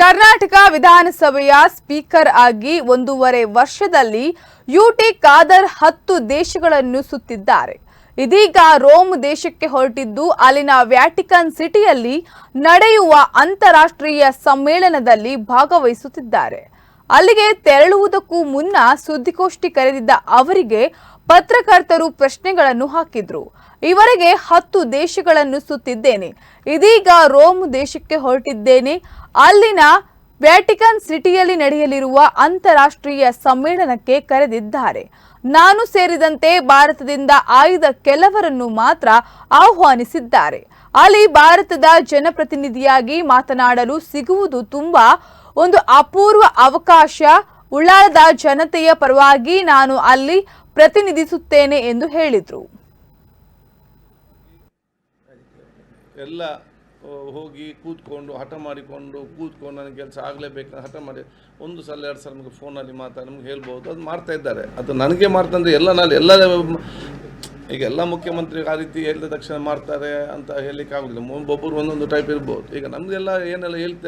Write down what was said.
ಕರ್ನಾಟಕ ವಿಧಾನಸಭೆಯ ಸ್ಪೀಕರ್ ಆಗಿ ಒಂದೂವರೆ ವರ್ಷದಲ್ಲಿ ಯುಟಿ ಖಾದರ್ ಹತ್ತು ದೇಶಗಳನ್ನು ಸುತ್ತಿದ್ದಾರೆ. ಇದೀಗ ರೋಮ್ ದೇಶಕ್ಕೆ ಹೊರಟಿದ್ದು ಅಲ್ಲಿನ ವ್ಯಾಟಿಕನ್ ಸಿಟಿಯಲ್ಲಿ ನಡೆಯುವ ಅಂತಾರಾಷ್ಟ್ರೀಯ ಸಮ್ಮೇಳನದಲ್ಲಿ ಭಾಗವಹಿಸುತ್ತಿದ್ದಾರೆ. ಅಲ್ಲಿಗೆ ತೆರಳುವುದಕ್ಕೂ ಮುನ್ನ ಸುದ್ದಿಗೋಷ್ಠಿ ಕರೆದಿದ್ದ ಅವರಿಗೆ ಪತ್ರಕರ್ತರು ಪ್ರಶ್ನೆಗಳನ್ನು ಹಾಕಿದ್ರು. ಇವರಿಗೆ ಹತ್ತು ದೇಶಗಳನ್ನು ಸುತ್ತಿದ್ದೇನೆ. ಇದೀಗ ರೋಮ್ ದೇಶಕ್ಕೆ ಹೊರಟಿದ್ದೇನೆ. ಅಲ್ಲಿನ ವ್ಯಾಟಿಕನ್ ಸಿಟಿಯಲ್ಲಿ ನಡೆಯಲಿರುವ ಅಂತಾರಾಷ್ಟ್ರೀಯ ಸಮ್ಮೇಳನಕ್ಕೆ ಕರೆದಿದ್ದಾರೆ. ನಾನು ಸೇರಿದಂತೆ ಭಾರತದಿಂದ ಆಯ್ದ ಕೆಲವರನ್ನು ಮಾತ್ರ ಆಹ್ವಾನಿಸಿದ್ದಾರೆ. ಅಲ್ಲಿ ಭಾರತದ ಜನಪ್ರತಿನಿಧಿಯಾಗಿ ಮಾತನಾಡಲು ಸಿಗುವುದು ತುಂಬಾ ಒಂದು ಅಪೂರ್ವ ಅವಕಾಶ ಉಳ್ಳಾಳದ ಜನತೆಯ ಪರವಾಗಿ ನಾನು ಅಲ್ಲಿ ಪ್ರತಿನಿಧಿಸುತ್ತೇನೆ ಎಂದು ಹೇಳಿದರು. ಎಲ್ಲ ಹೋಗಿ ಕೂತ್ಕೊಂಡು, ಹಠ ಮಾಡಿಕೊಂಡು ಕೂತ್ಕೊಂಡು ನನಗೆ ಕೆಲಸ ಆಗಲೇಬೇಕು ಹಠ ಮಾಡಿ, ಒಂದು ಸಲ ಎರಡು ಸಲ ನಮಗೆ ಫೋನಲ್ಲಿ ಮಾತಾಡಿ ನಮ್ಗೆ ಹೇಳ್ಬೋದು, ಅದು ಮಾಡ್ತಾ ಇದ್ದಾರೆ. ಅದು ನನಗೆ ಮಾಡ್ತಂದ್ರೆ ಎಲ್ಲ ನಾನು ಎಲ್ಲ, ಈಗ ಎಲ್ಲ ಮುಖ್ಯಮಂತ್ರಿ ಆ ರೀತಿ ಹೇಳಿದ ತಕ್ಷಣ ಮಾಡ್ತಾರೆ ಅಂತ ಹೇಳಲಿಕ್ಕೆ ಆಗೋದಿಲ್ಲ. ಒಬ್ಬೊಬ್ಬರು ಒಂದೊಂದು ಟೈಪ್ ಇರ್ಬೋದು. ಈಗ ನಮ್ದೆಲ್ಲ ಏನೆಲ್ಲ ಹೇಳ್ತೇವೆ